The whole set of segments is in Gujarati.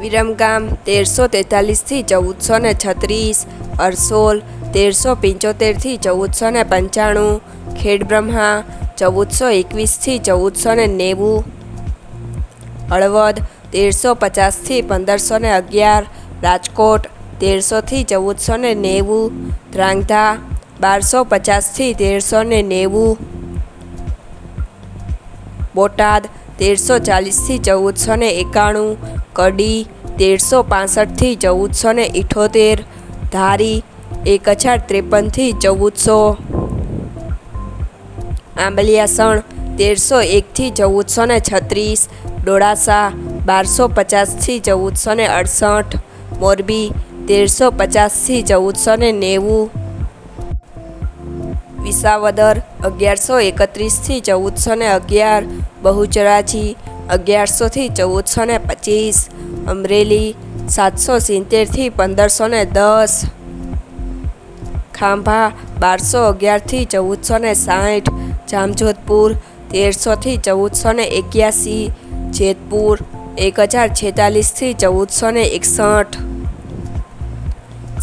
વિરમગામ તેરસો તેતાલીસથી ચૌદસો ને છત્રીસ, અરસોલ તેરસો પંચોતેરથી ચૌદસો ને પંચાણું, ખેડબ્રહ્મા ચૌદસો એકવીસથી ચૌદસો ને નેવું, હળવદ તેરસો પચાસથી પંદરસો ને અગિયાર, રાજકોટ તેરસોથી ચૌદસો ને નેવું ધ્રાંગધા બારસો પચાસથી તેરસો ને નેવું, બોટાદ તેરસો ચાલીસથી ચૌદસો ને એકાણું, કડી તેરસો પાસઠથી ચૌદસો ને ઇઠોતેર, ધારી એક હજાર ત્રેપનથી ચૌદસો. આંબલિયાસણ તેરસો એકથી ચૌદસો ને છત્રીસ, ડોળાસા બારસો પચાસથી ચૌદસો ને અડસઠ, મોરબી તેરસો પચાસથી ચૌદસો ને નેવું. વિસાવદર અગિયારસો એકત્રીસથી ચૌદસો ને અગિયાર, બહુચરાજી અગિયારસોથી ચૌદસો ને પચીસ, અમરેલી સાતસો સિત્તેરથી પંદરસો ને દસ, ખાંભા બારસો અગિયારથી ચૌદસો ને સાઠ, જામજોધપુર તેરસોથી ચૌદસો ને એક્યાસી, જેતપુર એક હજાર છેતાલીસથી ચૌદસો ને એકસઠ,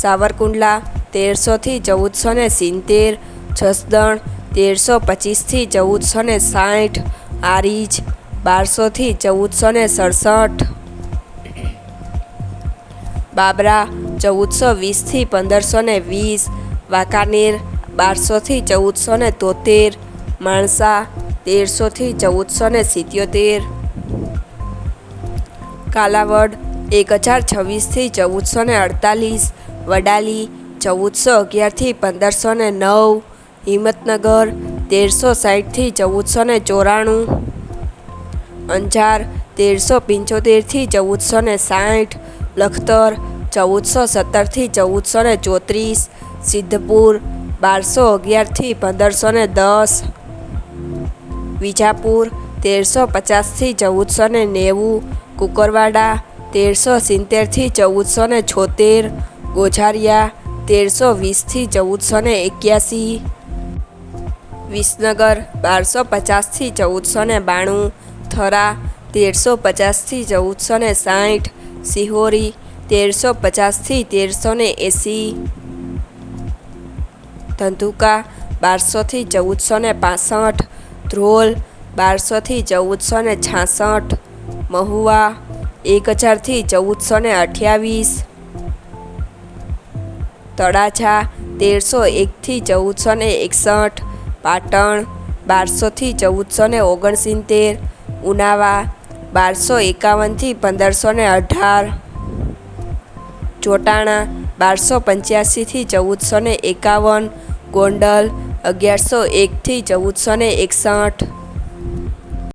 સાવરકુંડલા તેરસોથી ચૌદસો ને સિત્તેર જસદણ તેરસો પચીસથી ચૌદસો ને સાઠ, આરીજ બારસોથી ચૌદસો ને સડસઠ. બાબરા ચૌદસો વીસથી પંદરસો ને વીસ. વાંકાનેર બારસોથી ચૌદસો ને તોતેર. માણસા તેરસોથી ચૌદસો ને સિત્યોતેર. કાલાવડ એક હજાર છવ્વીસથી ચૌદસો ને અડતાલીસ. વડાલી ચૌદસો અગિયારથી પંદરસો ને નવ. હિંમતનગર તેરસો સાઠથી ચૌદસો ને ચોરાણું. અંજાર તેરસો પંચોતેરથી ચૌદસો ને સાઠ લખતર ચૌદસો સત્તરથી ચૌદસો ને ચોત્રીસ. સિદ્ધપુર બારસો અગિયારથી પંદરસો ને દસ. વિજાપુર તેરસો પચાસથી ચૌદસો ને નેવું. કુકરવાડા તેરસો સિત્તેરથી ચૌદસો ને છોતેર. ગોઝારિયા તેરસો વીસથી ચૌદસો ને એક્યાસી. વિસનગર બારસો પચાસથી ચૌદસો ને બાણું, થરા તેરસો પચાસથી ચૌદસો ને સાઠ, સિહોરી તેરસો પચાસથી તેરસો ને એંસી, ધંધુકા બારસોથી ચૌદસો ને પાસઠ, ધ્રોલ બારસોથી ચૌદસો ને છાસઠ, મહુવા એક હજારથી ચૌદસો ને અઠ્યાવીસ, તળાજા તેરસો એકથી ચૌદસો ને એકસઠ પાટણ બારસોથી ચૌદસો ને ઓગણસિત્તેર, ઉનાવા, બારસો એકાવનથી પંદરસો ને અઢાર, ચોટાણા, બારસો પંચ્યાસીથી ચૌદસો ને એકાવન, ગોંડલ, અગિયારસો એકથી ચૌદસો ને એકસઠ.